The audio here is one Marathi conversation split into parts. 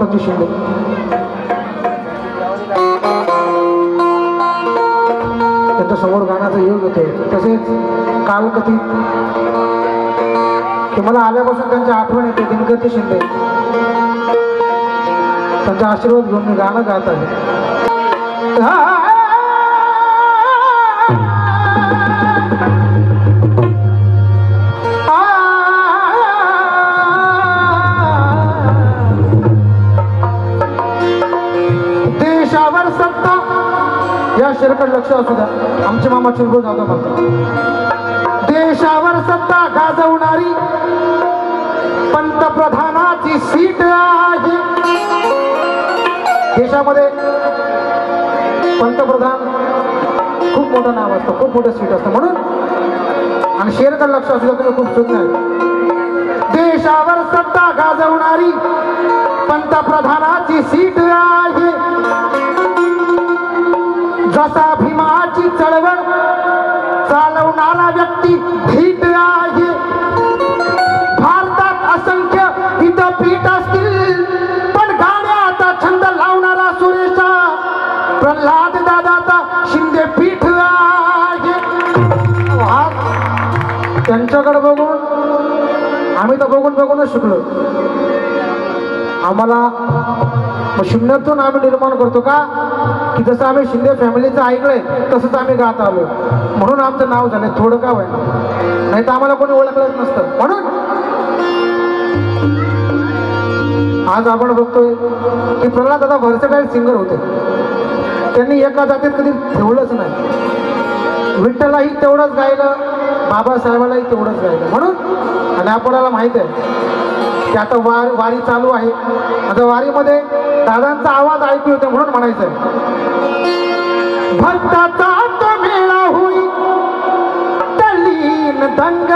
तसेच शिंदे. त्यांच्यासमोर गाण्याचा योग येतोय. तसेच कालकथित की मला आल्यापासून त्यांची आठवण येते दिनकरजी शिंदे. त्यांचा आशीर्वाद घेऊन मी गाणं गात आहे. या लक्ष असू द्या. आमचे मामा चिरगुळ जाधव फक्त. देशावर सत्ता गाजवणारी पंतप्रधानाची सीट आहे. देशामध्ये पंतप्रधान खूप मोठं नाव असतं खूप मोठं सीट असतं म्हणून. आणि शेरकडे लक्ष असू द्या तुम्ही खूप सुज्ञ देशावर सत्ता गाजवणारी पंतप्रधानाची सीट आहे. चालवणारा भीत आहे. भारतात असंख्य विद्यापीठ असतील. पण गाण्याचा छंद लावणारा सुरेशा प्रल्हाद दादाचा शिंदे पीठ आहे. त्यांच्याकडे बघून आम्ही तर बघून बघूनच शिकलो. आम्हाला शून्यातून आम्ही निर्माण करतो का? की जसं आम्ही शिंदे फॅमिलीचं ऐकलंय तसंच आम्ही गात आलो. म्हणून आमचं नाव झालंय थोडं का व्हायला नाही तर आम्हाला कोणी ओळखलंच नसतं. म्हणून आज आपण बघतोय की प्रल्हाद दादा व्हर्सटाईल सिंगर होते. त्यांनी एका जातीत कधी ठेवलंच नाही. विठ्ठलाही तेवढंच गायलं बाबासाहेबालाही तेवढंच गायलं. म्हणून आणि आपल्याला माहीत आहे की आता वार वारी चालू आहे. आता वारीमध्ये दादांचा आवाज ऐकू येतो म्हणून म्हणायचं भक्ताचा தங்க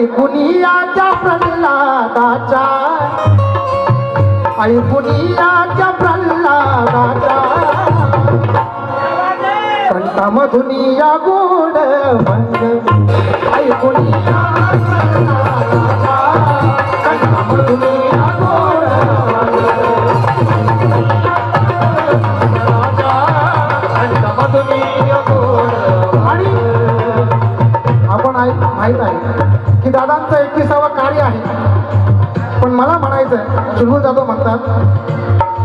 ऐकुनी याच्या प्रल्हादाच्या ऐकुनी याच्या प्रल्हादाच्या कंठामधुनी गोड मंग ऐकुनिया म्हणायचं आहे जाधव म्हणतात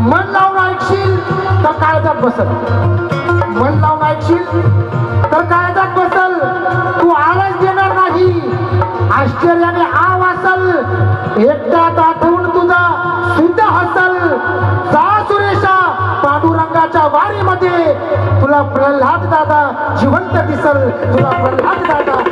मन लावून ऐकशील तर काळजात बसल. मन लावून ऐकशील तर काळजात बसल. तू आवाज देणार नाही. आश्चर्याने आव असल. एकदा आठवून तुझा शुद्ध हसल. जा सुरेशा पांडुरंगाच्या वारीमध्ये. तुला प्रल्हाद दादा जिवंत दिसल. तुला प्रल्हाद दादा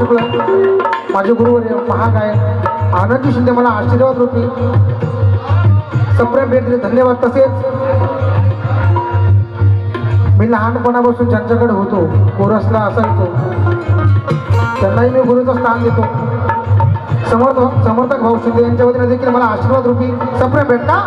बघून गाणं शिकलोय मी माझे गुरुवर्य आनंदी शिंदे मला आशीर्वाद होती सप्रेम भेट दिले धन्यवाद. तसेच मी लहानपणापासून ज्यांच्याकडे होतो कोरसला असायचो त्यांनाही मी गुरुचं स्थान देतो. समर्थ समर्थक भाऊ शिंदे यांच्या वतीने देखील मला आशीर्वाद रूपी सप्रेम भेटता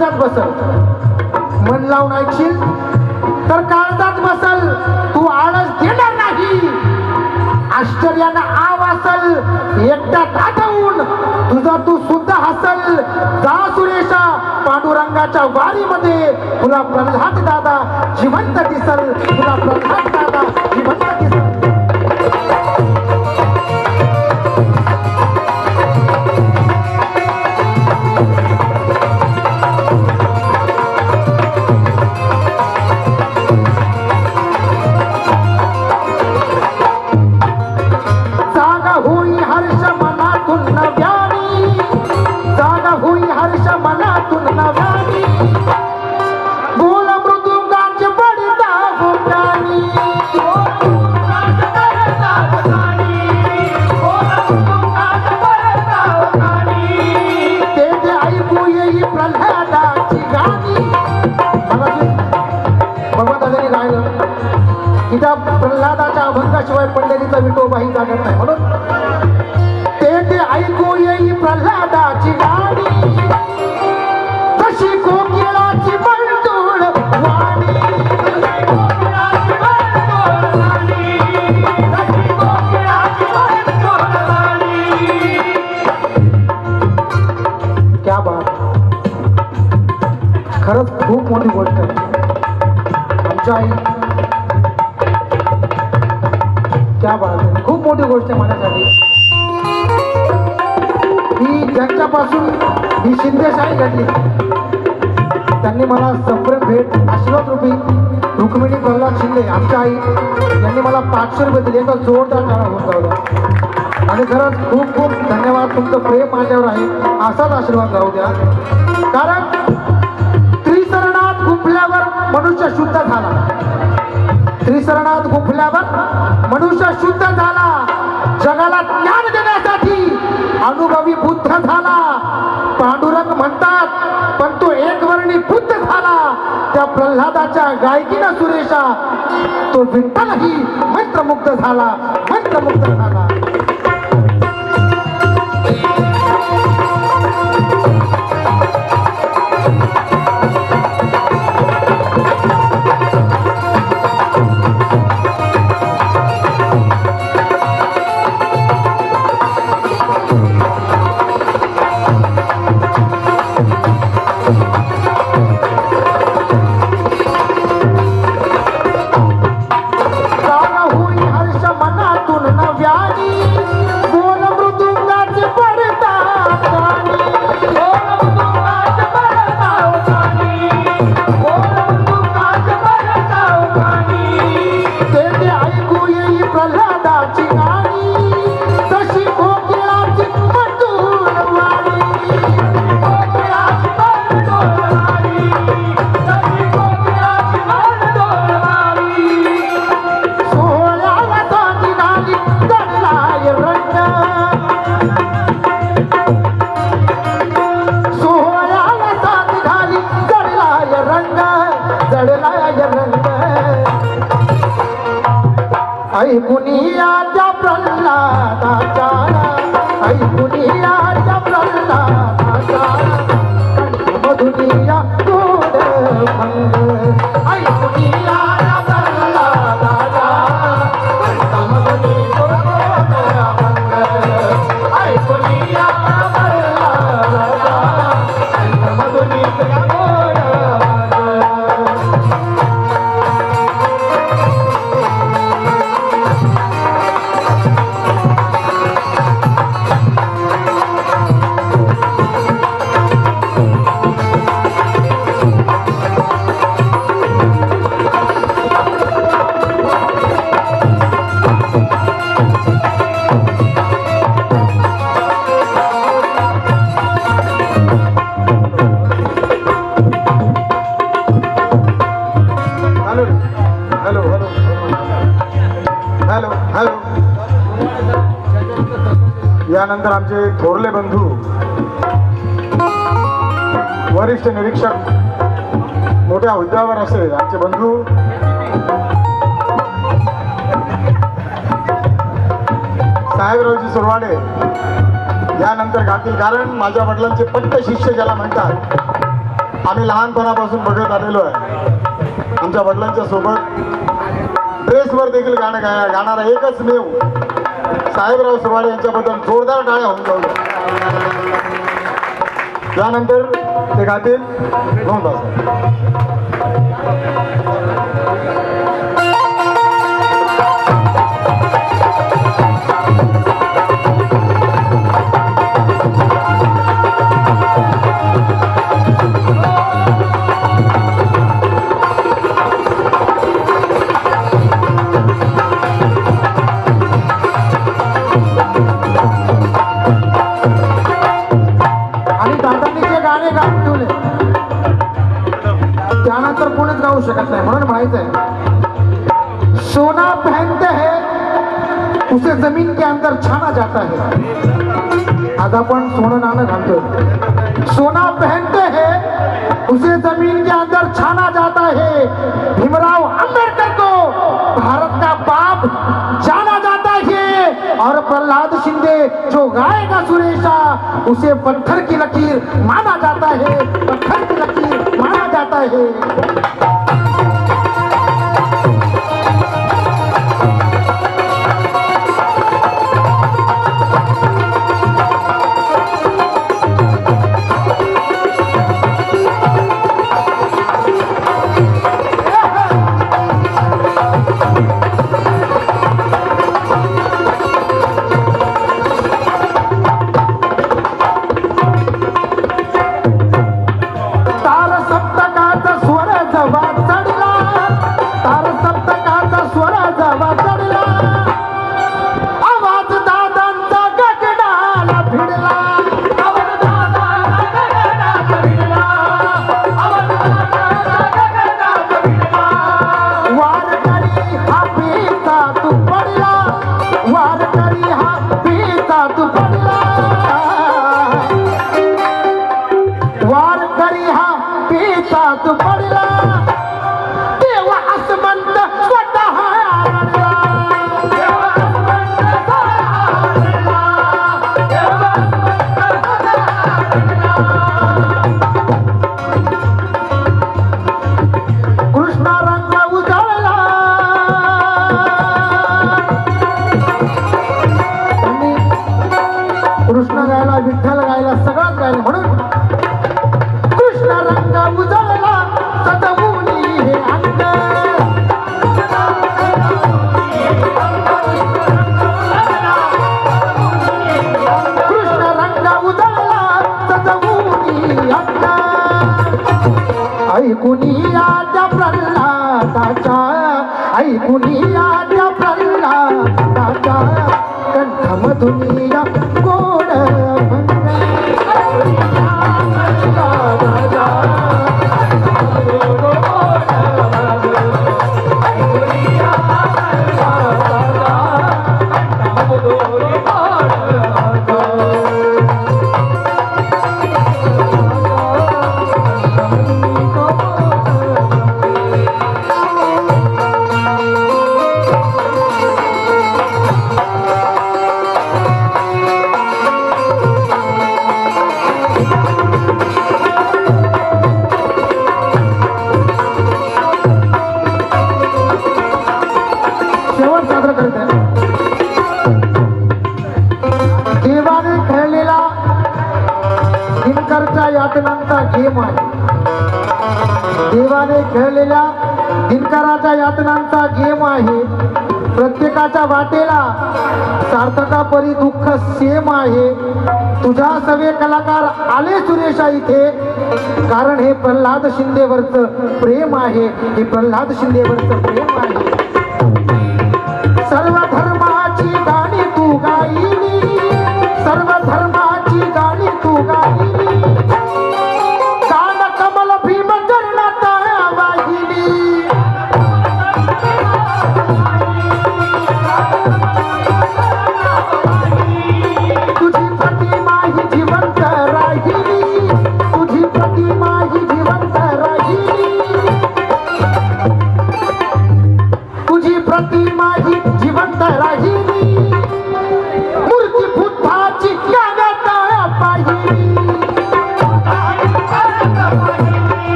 काळजात बसल. मन लावून ऐकशील? तर काळजात बसल. तू आळस घेणार नाही. आश्चर्यानं आव असल. एकटा दाटवून तुझा तू सुद्धा हसल. जा सुरेशा पांडुरंगाच्या वारीमध्ये. तुला प्रल्हाद दादा जिवंत दिसल. तुला प्रल्हाद दादा जिवंत दिसल. अभंगाशिवाय पंढरीचा विठोबाही जागत नाही. म्हणून मला संप्रेम भेट आशीर्वाद रुपी रुक्मिणी प्रल्हाद शिंदे आमच्या आई यांनी मला पाचशे रुपये दिले. याचा जोरदार टाळा होऊन लावला आणि खरंच खूप खूप धन्यवाद. तुमचं प्रेम माझ्यावर आहे. असाच आशीर्वाद राहू द्या. कारण त्रिसरणात गुंफल्यावर मनुष्य शुद्ध झाला. त्रिसरणात गुंफल्यावर मनुष्य शुद्ध झाला. जगाला ज्ञान देण्यासाठी अनुभवी बुद्ध झाला. म्हणतात पण तो एक वर्णी बुद्ध झाला. त्या प्रल्हादाच्या गायकीनं सुरेशा तो विठ्ठलही मंत्रमुग्ध झाला मंत्रमुग्ध झाला. प्रल्हादाच्या वरिष्ठ निरीक्षक मोठ्या हुद्द्यावर असे आमचे बंधू. साहेबरावजी सुरवाडे यानंतर गातील कारण माझ्या वडिलांचे पट्ट शिष्य ज्याला म्हणतात आम्ही लहानपणापासून बघत आलेलो आहे. आमच्या वडिलांच्या सोबत ड्रेसवर देखील गाणं गाय गाणारा एकच मेव साहेबराव सुरवाडे यांच्याबद्दल जोरदार टाळ्या होऊन जाऊ. त्यानंतर ते गातील मोहनदास आणि ज़मीन के अंदर छाना जाता है। आज आपण सोनं नाणं घालतोय। सोना पहनते हैं, उसे ज़मीन के अंदर छाना जाता है। भीमराव अंबेडकर को भारत का बाप जाना जाता है। और प्रहलाद शिंदे जो गाएगा सुरेशा, उसे पत्थर की लकीर माना जाता है। पत्थर की लकीर माना जाता है। दुनिया जा प्रल्ला दादा कंठम दुनिया दिनकराच्या यातनांचा गेम आहे. प्रत्येकाच्या वाटेला सार्थकापरी दुःख सेम आहे. तुझ्या सगळे कलाकार आले सुरेशा इथे. कारण हे प्रल्हाद शिंदेवरचं प्रेम आहे. हे प्रल्हाद शिंदेवरचं प्रेम आहे. हो,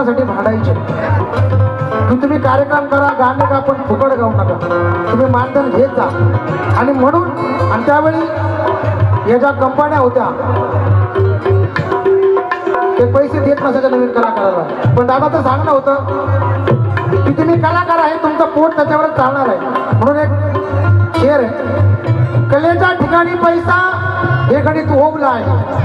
कलाकारासाठी भांडायचे. की तुम्ही कार्यक्रम करा गाणे का पण फुकट गाऊ नका. तुम्ही मानधन घेत जा. आणि म्हणून आणि त्यावेळी या ज्या कंपन्या होत्या ते पैसे देत नसायच्या नवीन कलाकाराला. पण दादा तर सांगणं होतं की तुम्ही कलाकार आहे तुमचं पोट त्याच्यावर चालणार आहे. म्हणून एक शेर आहे. कलेच्या ठिकाणी पैसा हे गणित ओबला आहे.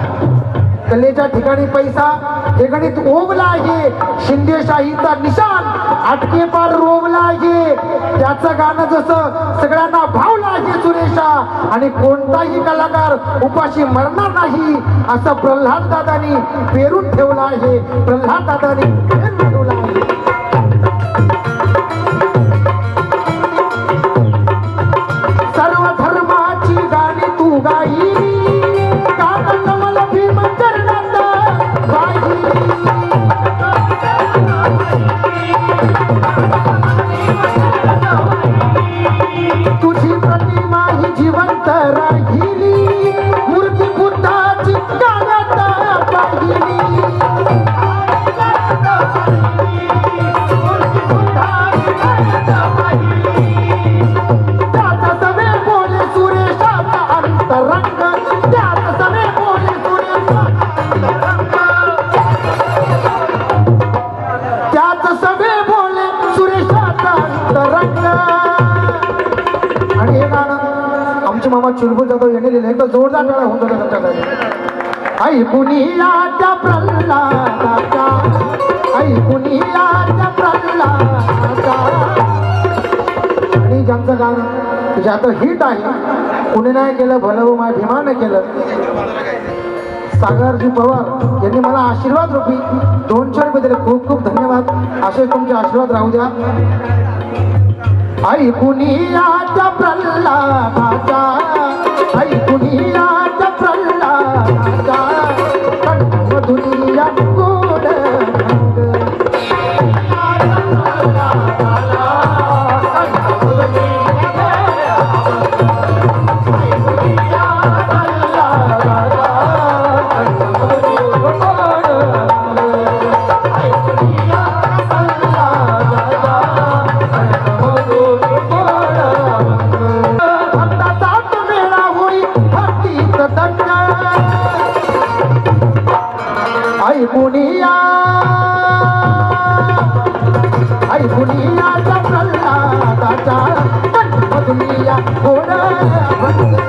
कलेच्या ठिकाणी पैसा हे गणित आहे शिंदेशाहीचा निशान आटके पार रोवला आहे त्याचं गाणं जसं सगळ्यांना भावलं आहे सुरेशा आणि कोणताही कलाकार उपाशी मरणार नाही असं प्रल्हाद दादानी पेरून ठेवलं आहे. प्रल्हाद दादानी ठेवला आहे. आणि हे गाणं आमचे मामा चुलबुल जाधव यांनी लिहिलं. एकदा जोरदार गाणं होऊन जातो त्यांच्यासाठी ऐकून त्या प्रल्हादाचा ऐकून त्या प्रल्हादाचा आणि ज्यांचं गाणं ज्याचं हिट आहे कुणी नाही केलं भलं माय माझ्या भीमानं केलं. सागरजी पवार यांनी मला आशीर्वाद रूपी दोनशे रुपये दिले. खूप खूप धन्यवाद. असे तुमचे आशीर्वाद राहू द्या. ऐकून याच्या प्रल्हादाचा ऐकून माता प्रल्हादाचा. दुनिया كون